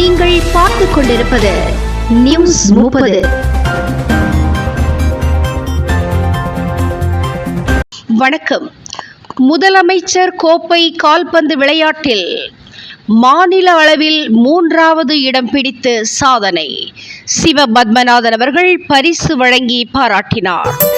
நீங்கள் பார்த்து கொண்டிருப்பது நியூஸ் முப்பது. வணக்கம். முதலமைச்சர் கோப்பை கால்பந்து விளையாட்டில் மாநில அளவில் மூன்றாவது இடம் பிடித்து சாதனை. சிவ பத்மநாதன் அவர்கள் பரிசு வழங்கி பாராட்டினார்.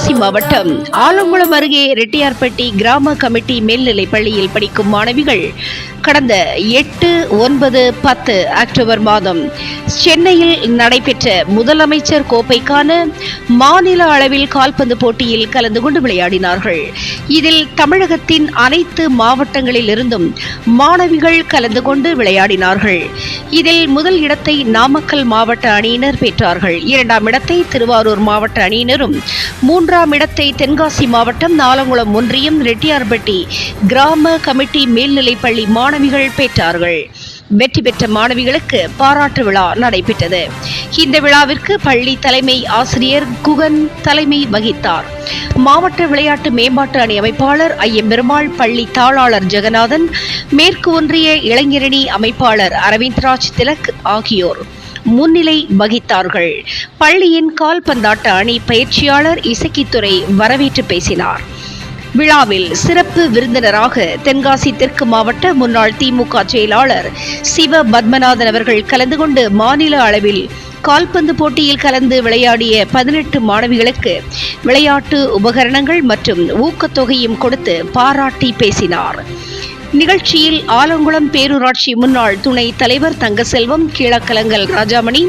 தென்காசி மாவட்டம் ஆலங்குளம் அருகே ரெட்டியார்பட்டி கிராம கமிட்டி மேல்நிலைப் பள்ளியில் படிக்கும் மாணவிகள் கடந்த எட்டு ஒன்பது பத்து அக்டோபர் மாதம் சென்னையில் நடைபெற்ற முதலமைச்சர் கோப்பைக்கான மாநில அளவில் கால்பந்து போட்டியில் கலந்து கொண்டு விளையாடினார்கள். இதில் தமிழகத்தின் அனைத்து மாவட்டங்களில் இருந்தும் மாணவிகள் கலந்து கொண்டு விளையாடினார்கள். இதில் முதல் இடத்தை நாமக்கல் மாவட்ட அணியினர் பெற்றார்கள். இரண்டாம் இடத்தை திருவாரூர் மாவட்ட அணியினரும் மூன்று மூன்றாம் இடத்தை தென்காசி மாவட்டம் நாலங்குளம் ஒன்றியம் ரெட்டியார்பட்டி கிராம கமிட்டி மேல்நிலைப்பள்ளி மாணவிகள் பெற்றார்கள். வெற்றி பெற்ற மாணவிகளுக்கு பாராட்டு விழா நடைபெற்றது. இந்த விழாவிற்கு பள்ளி தலைமை ஆசிரியர் குகன் தலைமை வகித்தார். மாவட்ட விளையாட்டு மேம்பாட்டு அணி அமைப்பாளர் ஐயம்பெருமாள் பள்ளி தாளாளர் ஜெகநாதன் மேற்கு ஒன்றிய இளைஞரணி அமைப்பாளர் அரவிந்த்ராஜ் திலக் ஆகியோர். முன்னிலை வகித்தார்கள். பள்ளியின் கால்பந்தாட்ட அணி பயிற்சியாளர் இசக்கித்துறை வரவேற்று பேசினார். விழாவில் சிறப்பு விருந்தினராக தென்காசி தெற்கு மாவட்ட முன்னாள் திமுக செயலாளர் சிவ பத்மநாதன் அவர்கள் கலந்து கொண்டு மாநில அளவில் கால்பந்து போட்டியில் கலந்து விளையாடிய பதினெட்டு மாணவிகளுக்கு விளையாட்டு உபகரணங்கள் மற்றும் ஊக்கத்தொகையும் கொடுத்து பாராட்டி பேசினார். நிகழ்ச்சியில் ஆலங்குளம் பேரூராட்சி முன்னாள் துணை தலைவர் தங்கசெல்வம் கீழக்கலங்கல் ராஜாமணி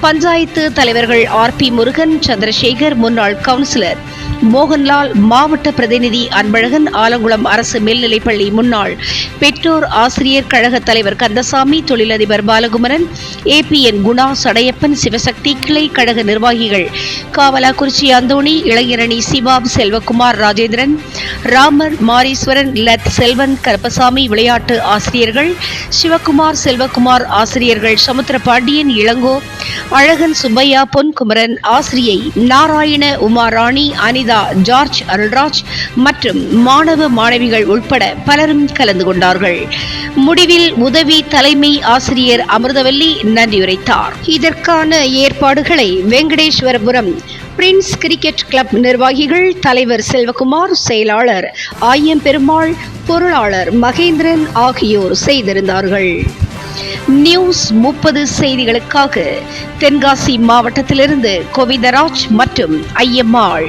பஞ்சாயத்து தலைவர்கள் ஆர் பி முருகன் சந்திரசேகர் முன்னாள் கவுன்சிலர் மோகன்லால் மாவட்ட பிரதிநிதி அன்பழகன் ஆலங்குளம் அரசு மேல்நிலைப்பள்ளி முன்னாள் பெற்றோர் ஆசிரியர் கழக தலைவர் கந்தசாமி தொழிலதிபர் பாலகுமரன் ஏபிஎன் குணா சடையப்பன் சிவசக்தி கிளை கழக நிர்வாகிகள் காவலாக்குறிச்சி அந்தோணி இளைஞரணி சிவாப் செல்வகுமார் ராஜேந்திரன் ராமர் மாரீஸ்வரன் லத் செல்வன் கருப்பசாமி விளையாட்டு ஆசிரியர்கள் சிவகுமார் செல்வகுமார் ஆசிரியர்கள் சமுத்திரபாண்டியன் இளங்கோ அழகன் சுப்பையா பொன்குமரன் ஆசிரியை நாராயண உமாராணி வனிதா ஜார்ஜ் அருள்ராஜ் மற்றும் மாணவ மாணவிகள் உட்பட பலரும் கலந்து கொண்டார்கள். முடிவில் உதவி தலைமை ஆசிரியர் அமிர்தவல்லி நன்றியுரைத்தார். இதற்கான ஏற்பாடுகளை வெங்கடேஸ்வரபுரம் பிரின்ஸ் கிரிக்கெட் கிளப் நிர்வாகிகள் தலைவர் செல்வகுமார் செயலாளர் ஆயம் பெருமாள் பொருளாளர் மகேந்திரன் ஆகியோர் செய்திருந்தார்கள். நியூஸ் முப்பது செய்திகளுக்காக தென்காசி மாவட்டத்திலிருந்து கோவிந்தராஜ் மற்றும் ஐயம்மாள்.